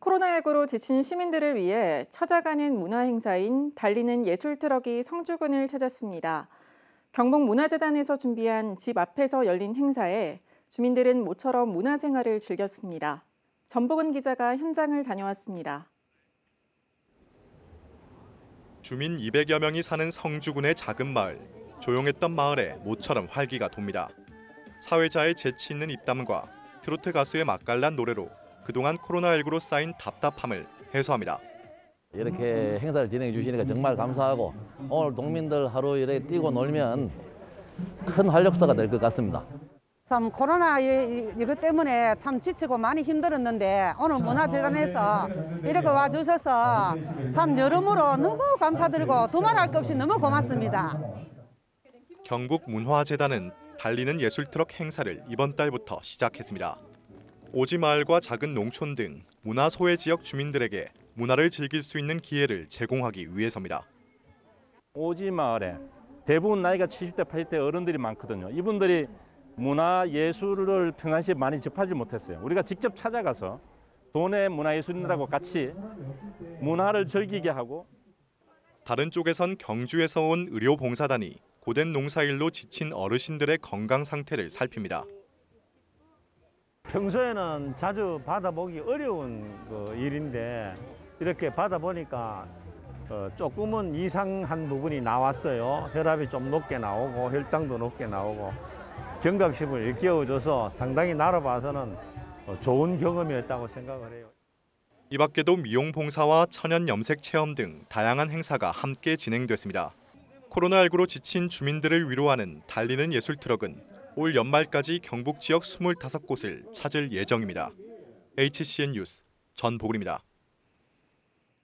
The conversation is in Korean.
코로나19로 지친 시민들을 위해 찾아가는 문화 행사인 달리는 예술 트럭이 성주군을 찾았습니다. 경북문화재단에서 준비한 집 앞에서 열린 행사에 주민들은 모처럼 문화 생활을 즐겼습니다. 전복은 기자가 현장을 다녀왔습니다. 주민 200여 명이 사는 성주군의 작은 마을. 조용했던 마을에 모처럼 활기가 돕니다. 사회자의 재치 있는 입담과 트로트 가수의 맛깔난 노래로 그동안 코로나19로 쌓인 답답함을 해소합니다. 이렇게 행사를 진행해 주시니까 정말 감사하고 오늘 동민들 하루 이렇게 뛰고 놀면 큰 활력소가 될 것 같습니다. 참 코로나 이- 이것 때문에 참 지치고 많이 힘들었는데 오늘 문화재단에서 이렇게 와주셔서 참 여러모로 너무 감사드리고 두말할 것 없이 너무 고맙습니다. 경북문화재단은 달리는 예술 트럭 행사를 이번 달부터 시작했습니다. 오지 마을과 작은 농촌 등 문화 소외 지역 주민들에게 문화를 즐길 수 있는 기회를 제공하기 위해서입니다. 오지 마을에 대부분 나이가 70대, 80대 어른들이 많거든요. 이분들이 문화 예술을 평상시에 많이 접하지 못했어요. 우리가 직접 찾아가서 도내 문화예술인들하고 같이 문화를 즐기게 하고 다른 쪽에선 경주에서 온 의료봉사단이 고된 농사일로 지친 어르신들의 건강 상태를 살핍니다. 평소에는 자주 받아보기 어려운 그 일인데 이렇게 받아보니까 어, 조금은 이상한 부분이 나왔어요. 혈압이 좀 높게 나오고 혈당도 높게 나오고 경각심을 일깨워줘서 상당히 나로 봐서는 어, 좋은 경험이었다고 생각을 해요. 이 밖에도 미용 봉사와 천연 염색 체험 등 다양한 행사가 함께 진행됐습니다. 코로나19로 지친 주민들을 위로하는 달리는 예술 트럭은 올 연말까지 경북 지역 25곳을 찾을 예정입니다. HCN 뉴스 전보글입니다.